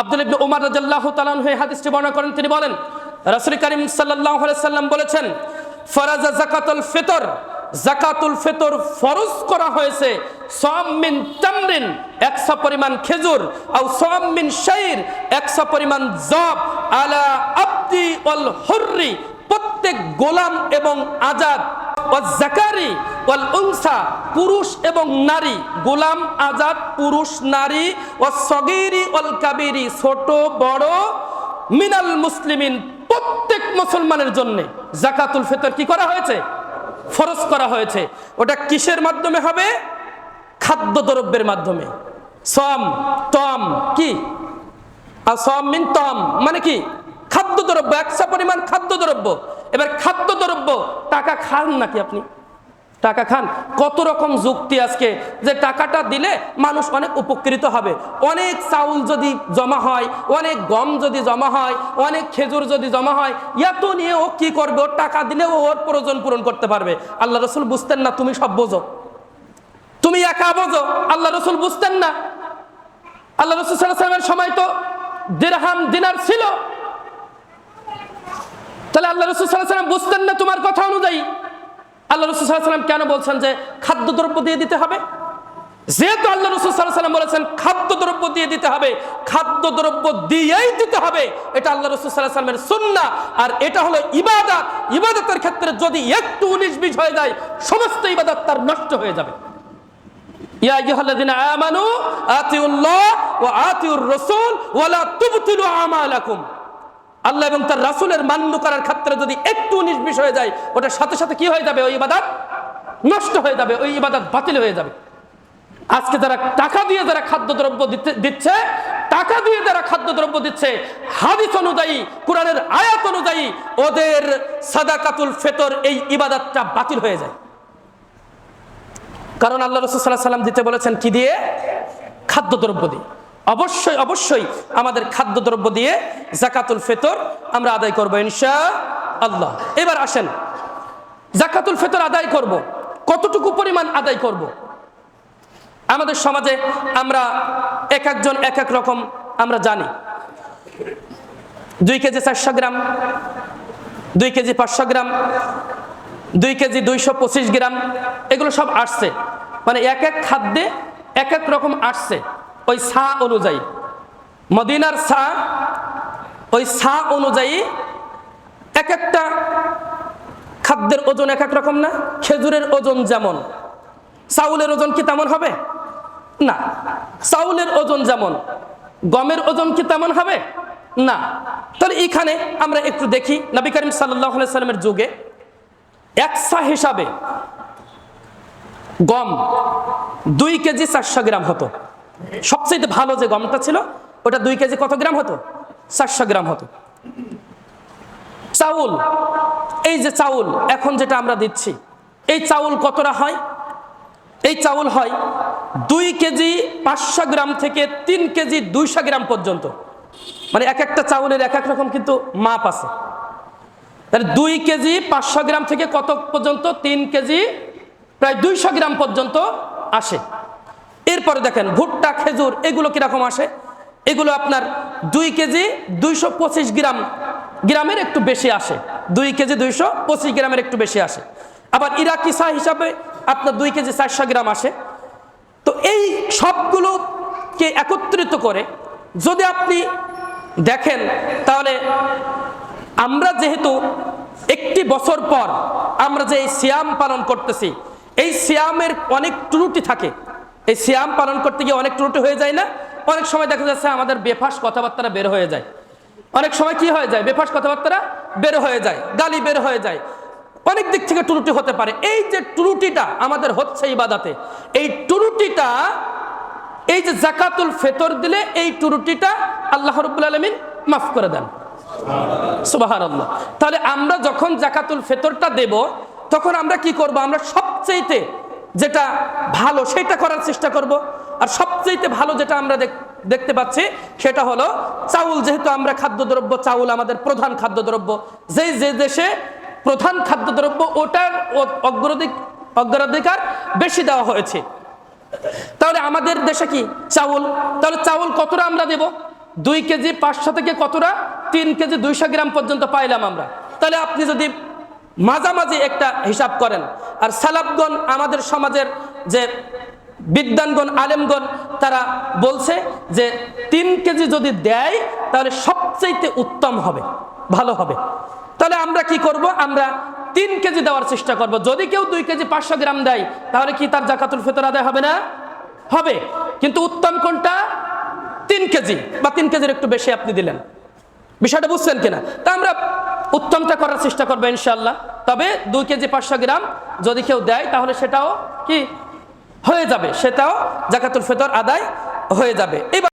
আব্দুল ইবনে উমার রাদিয়াল্লাহু তাআলা হয়ে হাদিসটি বর্ণনা করেন, তিনি বলেন, রাসূল করিম সাল্লাল্লাহু আলাইহি সাল্লাম বলেছেন, ফরাজা যাকাতুল ফিতর জাকাতুল ফিতর ফরজ করা হয়েছে সম মিন তামরিন, একশো পরিমাণ খেজুর, আও সম মিন শাইর, একশো পরিমাণ জব আলা আব্দি ওয়াল হুররি, প্রত্যেক গোলাম এবং আজাদ ও জাকারি ওয়াল উনসা, পুরুষ এবং নারী, গোলাম, আজাদ, পুরুষ, নারী ও সগিরি ওয়াল কাবিরি, ছোট, বড়, মিনাল মুসলিমিন, প্রত্যেক মুসলমানের জন্য জাকাতুল ফিতর কি করা হয়েছে? ফরজ করা হয়েছে। ওটা কিসের মাধ্যমে হবে? খাদ্যদ্রব্যের মাধ্যমে। সম, তম, কি? আর সম মিন তম মানে কি? খাদ্যদ্রব্য, একশো পরিমাণ খাদ্যদ্রব্য। এবার খাদ্যদ্রব্য, টাকা খান নাকি আপনি? টাকা খান। কত রকম যুক্তি আজকে যে টাকাটা দিলে মানুষ অনেক উপকৃত হবে। অনেক চাউল যদি জমা হয়, অনেক গম যদি জমা হয়, অনেক খেজুর যদি জমা হয়, এত নিয়ে ও কি করবে? ওর টাকা দিলে ও ওর প্রয়োজন পূরণ করতে পারবে। আল্লাহ রসুল বুঝতেন না, তুমি সব বোঝো। তুমি একা বোঝো, আল্লাহ রসুল বুঝতেন না। আল্লাহ রসুল সাল্লামের সময় তো দিরহাম, দিনার ছিল। তাহলে আল্লাহ রসুল সাল্লাম বুঝতেন না তোমার কথা অনুযায়ী। আল্লাহ রসুল সাল্লাম কেন বলছেন যে খাদ্যদ্রব্য দিয়ে দিতে হবে? যেহেতু আল্লাহ রসুল সাল্লাম বলেছেন খাদ্যদ্রব্য দিয়ে দিতে হবে, খাদ্যদ্রব্য দিয়েই দিতে হবে, এটা আল্লাহ রসুল সাল্লামের সুন্না। আর এটা হলো ইবাদত। ইবাদতের ক্ষেত্রে যদি একটু উনিশ বিশ হয়ে যায়, সমস্ত ইবাদত তার নষ্ট হয়ে যাবে। আমানু আতিউল্লাহ ওয়া আতিউর রাসূল ওয়া লা তুবতিলু আমালাকুম। আল্লাহ এবং তার রাসূলের মান্য করার ক্ষেত্রে যদি একটু বিশ হয়ে যায়, ওটার সাথে সাথে কি হয়ে যাবে? ওই ইবাদত নষ্ট হয়ে যাবে, ওই ইবাদত বাতিল হয়ে যাবে। আজকে যারা টাকা দিয়ে যারা খাদ্যদ্রব্য দিতে- দিচ্ছে, টাকা দিয়ে যারা খাদ্যদ্রব্য দিচ্ছে, হাদিস অনুযায়ী, কোরআনের আয়াত অনুযায়ী, ওদের সাদাকাতুল ফেতর, এই ইবাদতটা বাতিল হয়ে যায়। কারণ আল্লাহ রসুল সাল্লাহ সাল্লাম দিতে বলেছেন কি দিয়ে? খাদ্যদ্রব্য দিয়ে। অবশ্যই অবশ্যই আমাদের খাদ্যদ্রব্য দিয়ে জাকাতুল ফেতর আমরা আদায় করব ইনশা আল্লাহ এবার আসেন, জাকাতুল ফেতর আদায় করব, কতটুকু পরিমাণ আদায় করব? আমাদের সমাজে আমরা এক একজন এক এক রকম, আমরা জানি। দুই কেজি চারশো গ্রাম, দুই কেজি পাঁচশো গ্রাম, দুই কেজি দুইশো পঁচিশ গ্রাম, এগুলো সব আসছে। মানে এক এক খাদ্যে এক এক রকম আসছে। ওই সা অনুযায়ী। মদিনার সা, ওই সা অনুযায়ী এক একটা খাদ্যের ওজন এক এক রকম না? খেজুরের ওজন যেমন। চাউলের ওজন কি তেমন হবে? না। চাউলের ওজন যেমন। গমের ওজন কি তেমন হবে? না। তাহলে এখানে আমরা একটু দেখি নবী করিম সাল্লামের যুগে একশা হিসাবে গম দুই কেজি চারশো গ্রাম হতো। সবচেয়ে ভালো যে গমটা ছিল, ওটা দুই কেজি কত গ্রাম হতো? চারশো গ্রাম হতো। চাউল, এই যে চাউল, এখন যেটা আমরা দিচ্ছি, এই চাউল কতটা হয়? এই চাউল হয় দুই কেজি পাঁচশো গ্রাম থেকে তিন কেজি দুইশো গ্রাম পর্যন্ত। মানে এক একটা চাউলের এক এক রকম কিন্তু মাপ আছে। তাহলে দুই কেজি পাঁচশো গ্রাম থেকে কত পর্যন্ত? তিন কেজি, প্রায় দুইশো গ্রাম পর্যন্ত আসে। এরপরে দেখেন ভুট্টা, খেজুর, এগুলো কীরকম আসে? এগুলো আপনার দুই কেজি দুইশো পঁচিশ গ্রাম, গ্রামের একটু বেশি আসে। দুই কেজি দুইশো পঁচিশ গ্রামের একটু বেশি আসে। আবার ইরাকি চা হিসাবে আপনার দুই কেজি চারশো গ্রাম আসে। তো এই সবগুলোকে একত্রিত করে যদি আপনি দেখেন, তাহলে আমরা যেহেতু একটি বছর পর আমরা যে এই সিয়াম পালন করতেছি, এই সিয়ামের অনেক ত্রুটি থাকে। এই সিয়াম পালন করতে গিয়ে অনেক ত্রুটি হয়ে যায় না? অনেক সময় দেখা যাচ্ছে আমাদের বেফাস কথাবার্তা বের হয়ে যায়। অনেক সময় কি হয়ে যায়? বেফাস কথাবার্তা বের হয়ে যায়, গালি বের হয়ে যায়। অনেক দিক থেকে ত্রুটি হতে পারে। এই যে ত্রুটিটা আমাদের হচ্ছে ইবাদাতে, এই ত্রুটিটা, এই যে জাকাতুল ফেতর দিলে এই ত্রুটিটা আল্লাহ রব্বুল আলমিন মাফ করে দেন। আল্লাহ তাহলে আমরা যখন জাকাতুল ফেতরটা দেব, তখন আমরা কি করব? আমরা সবচেয়েতে যেটা ভালো সেটা করার চেষ্টা করব। আর সবচেয়েতে ভালো যেটা আমরা দেখতে পাচ্ছি সেটা হলো চাউল। যেহেতু আমরা খাদ্যদ্রব্য, চাউল আমাদের প্রধান খাদ্যদ্রব্য। যেই, যে দেশে প্রধান খাদ্যদ্রব্য ওটার অগ্রাধিক, অগ্রাধিকার বেশি দেওয়া হয়েছে। তাহলে আমাদের দেশে কি? চাউল। তাহলে চাউল কতটা আমরা দেব? দুই কেজি পাঁচশো থেকে কতটা? তিন কেজি দুইশো গ্রাম পর্যন্ত পাইলাম আমরা। তাহলে আপনি যদি মাঝামাঝি একটা হিসাব করেন। আর সালাবগণ আমাদের সমাজের যে বিদ্যানগণ আলেমগণ, তারা বলছে যে তিন কেজি যদি দেয়, তাহলে সবচাইতে উত্তম হবে, ভালো হবে। তাহলে আমরা কি করব? আমরা তিন কেজি দেওয়ার চেষ্টা করব। যদি কেউ দুই কেজি পাঁচশো গ্রাম দেয়, তাহলে কি তার জাকাতুল ফিতর আদায় হবে না? হবে। কিন্তু উত্তম কোনটা? তিন কেজি। বা তিন কেজির একটু বেশি আপনি দিলেন। বিষয়টা বুঝছেন কিনা? তা আমরা উত্তমটা করার চেষ্টা করবে ইনশাল্লাহ তবে দুই কেজি পাঁচশো গ্রাম যদি কেউ দেয়, তাহলে সেটাও কি? হয়ে যাবে। সেটাও জাকাতুল ফেতর আদায় হয়ে যাবে। এবার